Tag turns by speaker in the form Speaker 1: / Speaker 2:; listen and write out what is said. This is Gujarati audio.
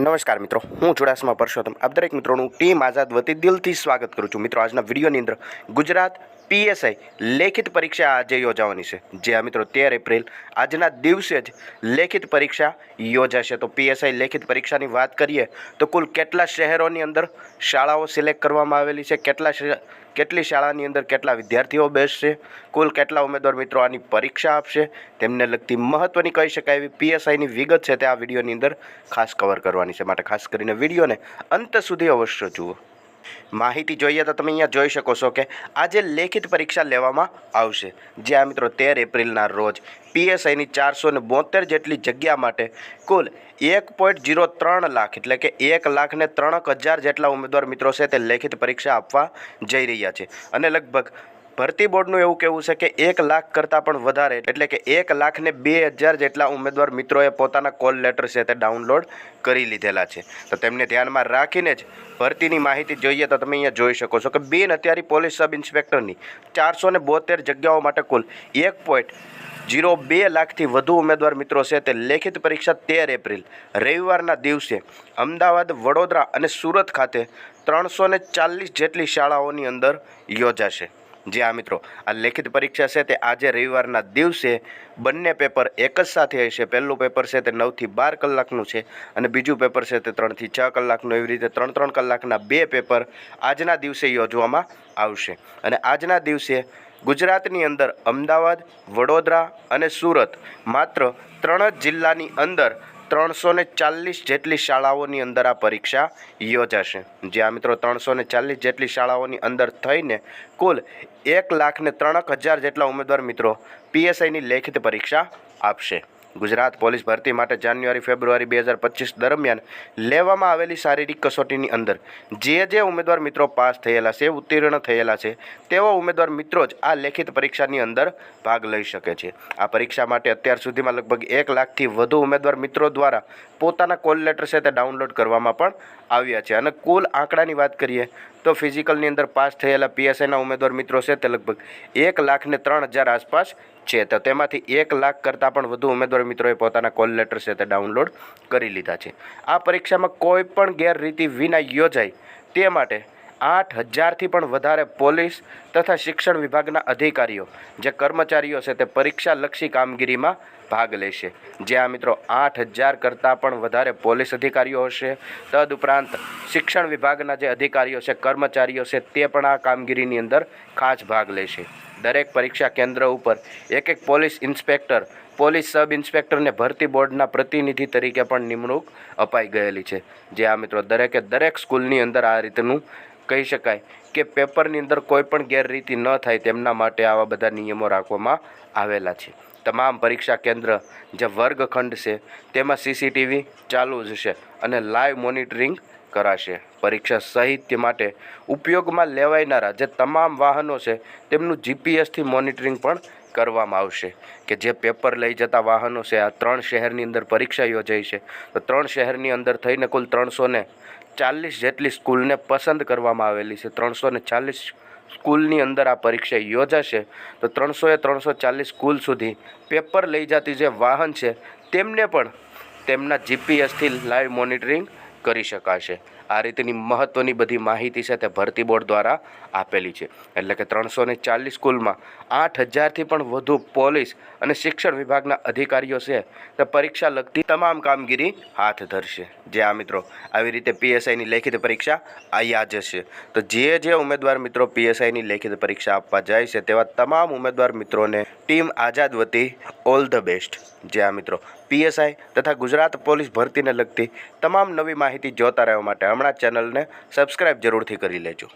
Speaker 1: નમસ્કાર મિત્રો, હું ચુડાસમા પરસોત્તમ. આપ દરેક મિત્રોનું ટીમ આઝાદ વતી દિલથી સ્વાગત કરું છું. મિત્રો, આજના વિડીયોની અંદર ગુજરાત પીએસઆઈ લેખિત પરીક્ષા આજે યોજાવાની છે. જે આ મિત્રો તેર એપ્રિલ, આજના દિવસે જ લેખિત પરીક્ષા યોજાશે. તો પીએસઆઈ લેખિત પરીક્ષાની વાત કરીએ તો કુલ કેટલા શહેરોની અંદર શાળાઓ સિલેક્ટ કરવામાં આવેલી છે? કેટલા કેટલી શાળાની અંદર કેટલા વિદ્યાર્થીઓ બેસશે, કુલ કેટલા ઉમેદવાર મિત્રો આની પરીક્ષા આપશે, તેમને લગતી મહત્ત્વની કહી શકાય એવી પીએસઆઈની વિગત છે તે આ વિડીયોની અંદર ખાસ કવર કરવાની છે. માટે ખાસ કરીને વિડીયોને અંત સુધી અવશ્ય જુઓ. માહિતી જોઈએ તો તમે અહીંયા જોઈ શકો છો કે આજે લેખિત પરીક્ષા લેવામાં આવશે, જે આ મિત્રો તેર એપ્રિલના રોજ પીએસઆઈની ચારસો ને બોતેર જેટલી જગ્યા માટે કુલ એક પોઈન્ટ જીરો ત્રણ લાખ, એટલે કે એક લાખ ને ત્રણક હજાર જેટલા ઉમેદવાર મિત્રો છે તે લેખિત પરીક્ષા આપવા જઈ રહ્યા છે. અને લગભગ ભરતી બોર્ડનું એવું કહેવું છે કે એક લાખ કરતાં પણ વધારે, એટલે કે એક લાખને બે હજાર જેટલા ઉમેદવાર મિત્રોએ પોતાના કોલ લેટર છે તે ડાઉનલોડ કરી લીધેલા છે. તો તેમને ધ્યાનમાં રાખીને જ ભરતીની માહિતી જોઈએ તો તમે અહીંયા જોઈ શકો છો કે બિન અત્યારે પોલીસ સબ ઇન્સ્પેક્ટરની ચારસો ને બોતેર જગ્યાઓ માટે કુલ એક પોઈન્ટ જીરો બે લાખથી વધુ ઉમેદવાર મિત્રો છે તે લેખિત પરીક્ષા તેર એપ્રિલ, રવિવારના દિવસે અમદાવાદ, વડોદરા અને સુરત ખાતે ત્રણસો ચાલીસ જેટલી શાળાઓની અંદર યોજાશે. જે આ મિત્રો. આ લેખિત પરીક્ષા છે તે આજે રવિવારના દિવસે બંને પેપર એક જ સાથે હશે પહેલું પેપર છે તે નવથી બાર કલાકનું છે અને બીજું પેપર છે તે ત્રણથી છ કલાકનું. એવી રીતે ત્રણ ત્રણ કલાકના બે પેપર આજના દિવસે યોજવામાં આવશે. અને આજના દિવસે ગુજરાતની અંદર અમદાવાદ, વડોદરા અને સુરત માત્ર ત્રણ જ જિલ્લાની અંદર ત્રણસો ને ચાલીસ જેટલી શાળાઓની અંદર આ પરીક્ષા યોજાશે. જ્યાં મિત્રો ત્રણસો ને ચાલીસ જેટલી શાળાઓની અંદર થઈને કુલ એક લાખ ને ત્રણક હજાર જેટલા ઉમેદવાર મિત્રો પીએસઆઈની લેખિત પરીક્ષા આપશે. ગુજરાત પોલીસ ભરતી માટે જાન્યુઆરી, ફેબ્રુઆરી બે હજાર પચીસ દરમિયાન લેવામાં આવેલી શારીરિક કસોટીની અંદર જે જે ઉમેદવાર મિત્રો પાસ થયેલા છે, ઉત્તીર્ણ થયેલા છે તેવા ઉમેદવાર મિત્રો જ આ લેખિત પરીક્ષાની અંદર ભાગ લઈ શકે છે. આ પરીક્ષા માટે અત્યાર સુધીમાં લગભગ એક લાખથી વધુ ઉમેદવાર મિત્રો દ્વારા પોતાના કોલ લેટર છે તે ડાઉનલોડ કરવામાં પણ આવ્યા છે. અને કુલ આંકડાની વાત કરીએ તો ફિઝિકલની અંદર પાસ થયેલા પીએસઆઈના ઉમેદવાર મિત્રો છે તે લગભગ એક લાખ ને ત્રણ હજાર આસપાસ છે. તો તેમાંથી એક લાખ કરતાં પણ વધુ ઉમેદવાર મિત્રોએ પોતાના કોલ લેટર છે તે ડાઉનલોડ કરી લીધા છે. આ પરીક્ષામાં કોઈ પણ ગેરરીતિ વિના યોજાય તે માટે આઠ હજારથી પણ વધારે પોલીસ તથા શિક્ષણ વિભાગના અધિકારીઓ જે કર્મચારીઓ છે તે પરીક્ષાલક્ષી કામગીરીમાં ભાગ લેશે. જ્યાં મિત્રો આઠ હજાર કરતાં પણ વધારે પોલીસ અધિકારીઓ હશે. તદુપરાંત શિક્ષણ વિભાગના જે અધિકારીઓ છે, કર્મચારીઓ છે, તે પણ આ કામગીરીની અંદર ખાસ ભાગ લેશે. દરેક પરીક્ષા કેન્દ્ર ઉપર એક એક પોલીસ ઇન્સ્પેક્ટર, પોલીસ સબ ઇન્સ્પેક્ટરને ભરતી બોર્ડના પ્રતિનિધિ તરીકે પણ નિમણૂક અપાઈ ગયેલી છે. જે આ મિત્રો દરેકે દરેક સ્કૂલની અંદર આ રીતનું કહી શકાય કે પેપરની અંદર કોઈ પણ ગેરરીતિ ન થાય તેમના માટે આવા બધા નિયમો રાખવામાં આવેલા છે. તમામ પરીક્ષા કેન્દ્ર જે વર્ગખંડ છે, તેમાં સીસીટીવી ચાલુ જ છે અને લાઈવ મોનિટરિંગ કરાશે. પરીક્ષા સાહિત્ય માટે ઉપયોગમાં લેવાયનારા જે તમામ વાહનો છે, તેમનું જીપીએસથી મોનિટરિંગ પણ કરવામાં આવશે. કે જે પેપર લઈ જતા વાહનો છે, આ ત્રણ શહેરની અંદર પરીક્ષા યોજાઈ છે. તો ત્રણ શહેરની અંદર થઈને કુલ ત્રણસો ને ચાલીસ જેટલી સ્કૂલને પસંદ કરવામાં આવેલી છે. ત્રણસો ને ચાલીસ સ્કૂલની અંદર આ પરીક્ષા યોજાશે. તો ત્રણસોએ ત્રણસો ચાલીસ સ્કૂલ સુધી પેપર લઈ જતી જે વાહન છે, તેમને પણ તેમના જીપીએસથી લાઈવ મોનિટરિંગ કરી શકાશે. આ રીતની મહત્ત્વની બધી માહિતી છે તે ભરતી બોર્ડ દ્વારા આપેલી છે. એટલે કે ત્રણસો ને ચાલીસ સ્કૂલમાં આઠ હજારથી પણ વધુ પોલીસ અને શિક્ષણ વિભાગના અધિકારીઓ છે તે પરીક્ષા લગતી તમામ કામગીરી હાથ ધરશે. જે આ મિત્રો આવી રીતે પીએસઆઈની લેખિત પરીક્ષા અહીંયા જશે તો જે જે ઉમેદવાર મિત્રો પીએસઆઈની લેખિત પરીક્ષા આપવા જાય છે તેવા તમામ ઉમેદવાર મિત્રોને ટીમ આઝાદ વતી ઓલ ધ બેસ્ટ. જે આ મિત્રો પીએસઆઈ તથા ગુજરાત પોલીસ ભરતીને લગતી તમામ નવી માહિતી જોતા રહેવા માટે હમણાં ચેનલને સબસ્ક્રાઈબ જરૂરથી કરી લેજો.